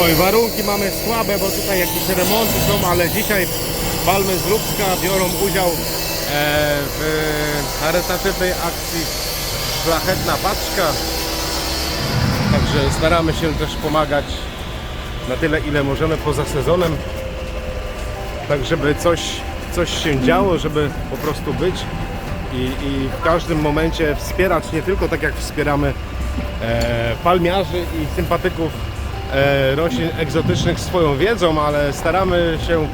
Oj, warunki mamy słabe, bo tutaj jakieś remonty są, ale dzisiaj Palmy z Lubska biorą udział e, w charytatywnej akcji Szlachetna Paczka. Także staramy się też pomagać na tyle, ile możemy poza sezonem. Tak, żeby coś, coś się działo, żeby po prostu być i, i w każdym momencie wspierać, nie tylko tak jak wspieramy e, palmiarzy i sympatyków roślin egzotycznych swoją wiedzą, ale staramy się,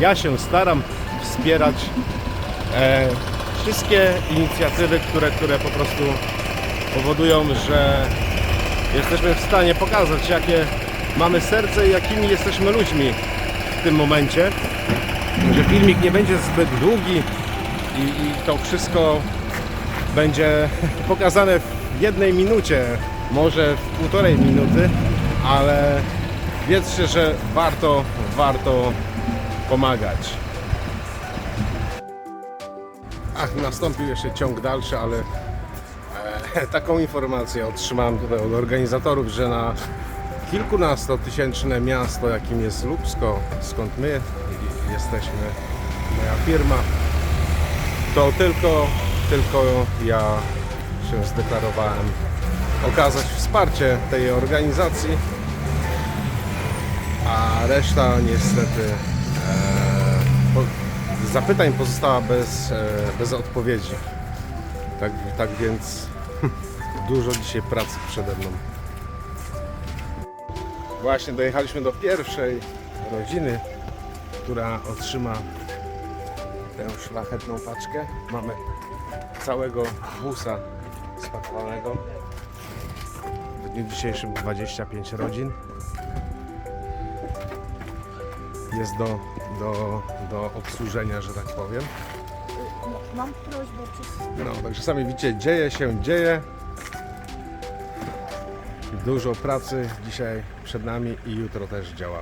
ja się staram wspierać e, wszystkie inicjatywy, które, które po prostu powodują, że jesteśmy w stanie pokazać, jakie mamy serce i jakimi jesteśmy ludźmi w tym momencie. Że filmik nie będzie zbyt długi i, i to wszystko będzie pokazane w jednej minucie, może w półtorej minuty, ale wiedzcie, że warto, warto pomagać. Ach, nastąpił jeszcze ciąg dalszy, ale e, taką informację otrzymałem tutaj od organizatorów, że na kilkunastotysięczne miasto, jakim jest Lubsko, skąd my jesteśmy, moja firma, to tylko, tylko ja się zdeklarowałem okazać wsparcie tej organizacji, a reszta niestety e, po, zapytań pozostała bez, e, bez odpowiedzi. Tak, tak więc dużo dzisiaj pracy przede mną. Właśnie dojechaliśmy do pierwszej rodziny, która otrzyma tę szlachetną paczkę. Mamy całego busa spakowanego. W dniu dzisiejszym 25 rodzin. Jest do, do, do obsłużenia, że tak powiem. Mam prośbę, czy No, także sami widzicie, dzieje się, dzieje. Dużo pracy dzisiaj przed nami i jutro też działa.